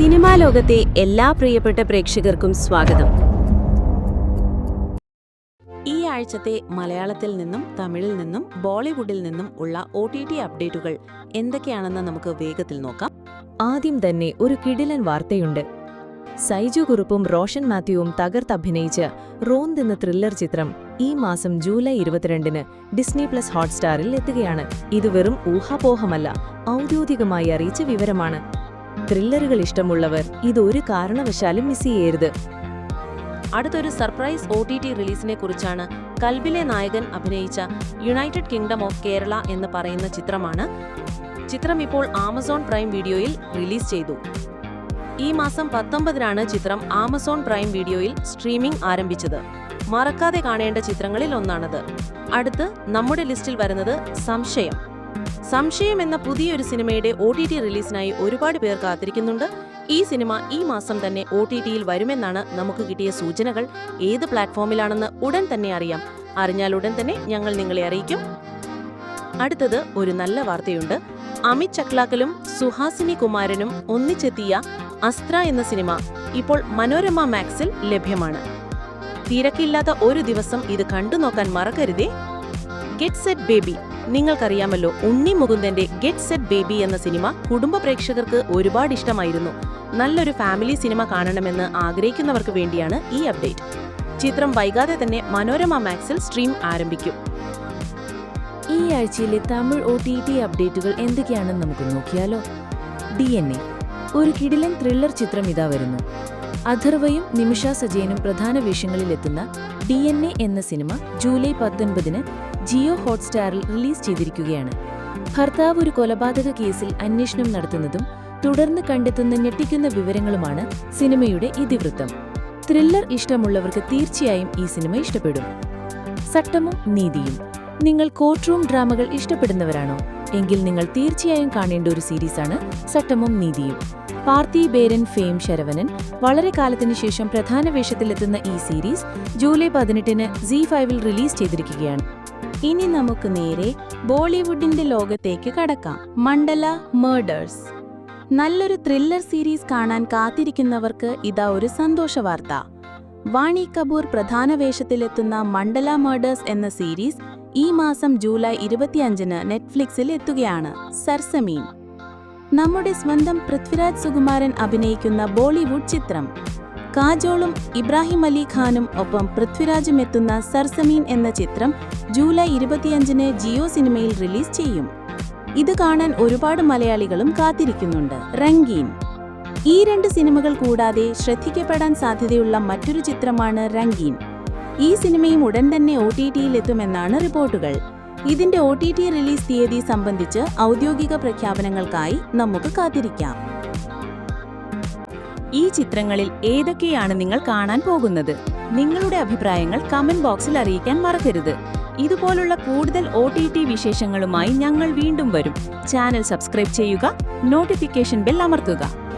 Cinema ലോകത്തെ എല്ലാ പ്രിയപ്പെട്ട പ്രേക്ഷകർക്കും സ്വാഗതം. ഈ ആഴ്ചത്തെ മലയാളത്തിൽ നിന്നും തമിഴിൽ നിന്നും ബോളിവുഡിൽ നിന്നും ഉള്ള ഒ ടി ടി അപ്ഡേറ്റുകൾ എന്തൊക്കെയാണെന്ന് നമുക്ക് വേഗത്തിൽ നോക്കാം. ആദ്യം തന്നെ ഒരു കിടിലൻ വാർത്തയുണ്ട്. സൈജു കുറുപ്പും റോഷൻ മാത്യുവും തകർത്തഭിനയിച്ച് റോന്ത് എന്ന ത്രില്ലർ ചിത്രം ഈ മാസം ജൂലൈ ഇരുപത്തിരണ്ടിന് ഡിസ്നി പ്ലസ് ഹോട്ട്സ്റ്റാറിൽ എത്തുകയാണ്. ഇത് വെറും ഊഹാപോഹമല്ല ഔദ്യോഗികമായി അറിയിച്ച വിവരമാണ്. ത്രില്ലറുകൾ ഇഷ്ടമുള്ളവർ ഇത് ഒരു കാരണവശാലും മിസ് ചെയ്യരുത്. അടുത്തൊരു സർപ്രൈസ് ഒ ടി ടി റിലീസിനെ കുറിച്ചാണ് കൽബിലെ നായകൻ അഭിനയിച്ച യുണൈറ്റഡ് കിങ്ഡം ഓഫ് കേരള എന്ന് പറയുന്ന ചിത്രമാണ്. ചിത്രം ഇപ്പോൾ ആമസോൺ പ്രൈം വീഡിയോയിൽ റിലീസ് ചെയ്തു. ഈ മാസം പത്തൊമ്പതിനാണ് ചിത്രം ആമസോൺ പ്രൈം വീഡിയോയിൽ സ്ട്രീമിംഗ് ആരംഭിച്ചത്. മറക്കാതെ കാണേണ്ട ചിത്രങ്ങളിൽ ഒന്നാണത്. അടുത്ത് നമ്മുടെ ലിസ്റ്റിൽ വരുന്നത് സംശയം. സംശയം എന്ന പുതിയൊരു സിനിമയുടെ ഒ ടി ടി റിലീസിനായി ഒരുപാട് പേർ കാത്തിരിക്കുന്നുണ്ട്. ഈ സിനിമ ഈ മാസം തന്നെ ഒ ടി ടിയിൽ വരുമെന്നാണ് നമുക്ക് കിട്ടിയ സൂചനകൾ. ഏത് പ്ലാറ്റ്ഫോമിലാണെന്ന് ഉടൻ തന്നെ അറിയാം. അറിഞ്ഞാൽ ഉടൻ തന്നെ ഞങ്ങൾ നിങ്ങളെ അറിയിക്കും. അടുത്തത് ഒരു നല്ല വാർത്തയുണ്ട്. അമിത് ചക്ലാക്കലും സുഹാസിനി കുമാരനും ഒന്നിച്ചെത്തിയ അസ്ത്ര എന്ന സിനിമ ഇപ്പോൾ മനോരമ മാക്സിൽ ലഭ്യമാണ്. തിരക്കില്ലാത്ത ഒരു ദിവസം ഇത് കണ്ടു നോക്കാൻ മറക്കരുതേ. Get set baby. നിങ്ങൾക്കറിയാമല്ലോ ഉണ്ണി മുകുന്ദന്റെ ഗെറ്റ് സെറ്റ് ബേബി എന്ന സിനിമ കുടുംബ പ്രേക്ഷകർക്ക് ഒരുപാട് ഇഷ്ടമായിരുന്നു. നല്ലൊരു ഫാമിലി സിനിമ കാണണമെന്ന് ആഗ്രഹിക്കുന്നവർക്ക് വേണ്ടിയാണ് ഈ അപ്ഡേറ്റ് ചിത്രം വൈകാതെ തന്നെ മനോരമ മാക്സിൽ സ്ട്രീം ആരംഭിക്കും. ഈ ആഴ്ചയിലെ തമിഴ് ഒ ടി ടി അപ്ഡേറ്റുകൾ എന്തൊക്കെയാണെന്ന് നമുക്ക് നോക്കിയാലോ? ഡി എൻ എ ഒരു കിടിലൻ ത്രില്ലർ ചിത്രം ഇതാ വരുന്നു. അഥർവയും നിമിഷ സജയനും പ്രധാന വേഷങ്ങളിലെത്തുന്ന ഡി എൻ എ എന്ന സിനിമ ജൂലൈ പത്തൊൻപതിന് ജിയോ ഹോട്ട്സ്റ്റാറിൽ റിലീസ് ചെയ്തിരിക്കുകയാണ്. ഭർത്താവ് ഒരു കൊലപാതക കേസിൽ അന്വേഷണം നടത്തുന്നതും തുടർന്ന് കണ്ടെത്തുന്ന ഞെട്ടിക്കുന്ന വിവരങ്ങളുമാണ് സിനിമയുടെ ഇതിവൃത്തം. ത്രില്ലർ ഇഷ്ടമുള്ളവർക്ക് തീർച്ചയായും ഈ സിനിമ ഇഷ്ടപ്പെടും. സട്ടമും നീതിയും. നിങ്ങൾ കോർട്ട് റൂം ഡ്രാമകൾ ഇഷ്ടപ്പെടുന്നവരാണോ? എങ്കിൽ നിങ്ങൾ തീർച്ചയായും കാണേണ്ട ഒരു സീരീസാണ് സട്ടമും നീതിയും. പാർത്തി ബേരൻ ഫെയിം ശരവനൻ വളരെ കാലത്തിനു ശേഷം പ്രധാന വേഷത്തിലെത്തുന്ന ഈ സീരീസ് ജൂലൈ പതിനെട്ടിന് സി ഫൈവിൽ റിലീസ് ചെയ്തിരിക്കുകയാണ്. ഇനി നമുക്ക് നേരെ ബോളിവുഡിന്റെ ലോകത്തേക്ക് കടക്കാം. മണ്ഡല മേർഡേഴ്സ് നല്ലൊരു ത്രില്ലർ സീരീസ് കാണാൻ കാത്തിരിക്കുന്നവർക്ക് ഇതാ ഒരു സന്തോഷ വാർത്ത. വാണി കപൂർ പ്രധാന വേഷത്തിലെത്തുന്ന മണ്ഡല മേർഡേഴ്സ് എന്ന സീരീസ് ഈ മാസം ജൂലൈ ഇരുപത്തിയഞ്ചിന് നെറ്റ്ഫ്ലിക്സിൽ എത്തുകയാണ്. സർസമീൻ. നമ്മുടെ സ്വന്തം പൃഥ്വിരാജ് സുകുമാരൻ അഭിനയിക്കുന്ന ബോളിവുഡ് ചിത്രം. കാജോളും ഇബ്രാഹിം അലി ഖാനും ഒപ്പം പൃഥ്വിരാജും എത്തുന്ന സർസമീൻ എന്ന ചിത്രം ജൂലൈ ഇരുപത്തിയഞ്ചിന് ജിയോ സിനിമയിൽ റിലീസ് ചെയ്യും. ഇത് കാണാൻ ഒരുപാട് മലയാളികളും കാത്തിരിക്കുന്നുണ്ട്. റംഗീൻ ഈ രണ്ട് സിനിമകൾ കൂടാതെ ശ്രദ്ധിക്കപ്പെടാൻ സാധ്യതയുള്ള മറ്റൊരു ചിത്രമാണ് റംഗീൻ ഈ സിനിമയും ഉടൻ തന്നെ ഒ ടി ടിയിൽ എത്തുമെന്നാണ് റിപ്പോർട്ടുകൾ. ഇതിന്റെ ഒ ടി ടി റിലീസ് തീയതി സംബന്ധിച്ച് ഔദ്യോഗിക പ്രഖ്യാപനങ്ങൾക്കായി നമുക്ക് കാത്തിരിക്കാം. ഈ ചിത്രങ്ങളിൽ ഏതൊക്കെയാണ് നിങ്ങൾ കാണാൻ പോകുന്നത്? നിങ്ങളുടെ അഭിപ്രായങ്ങൾ കമന്റ് ബോക്സിൽ അറിയിക്കാൻ മറക്കരുത്. ഇതുപോലുള്ള കൂടുതൽ ഒ ടി ടി വിശേഷങ്ങളുമായി ഞങ്ങൾ വീണ്ടും വരും. ചാനൽ സബ്സ്ക്രൈബ് ചെയ്യുക നോട്ടിഫിക്കേഷൻ ബെൽ അമർത്തുക.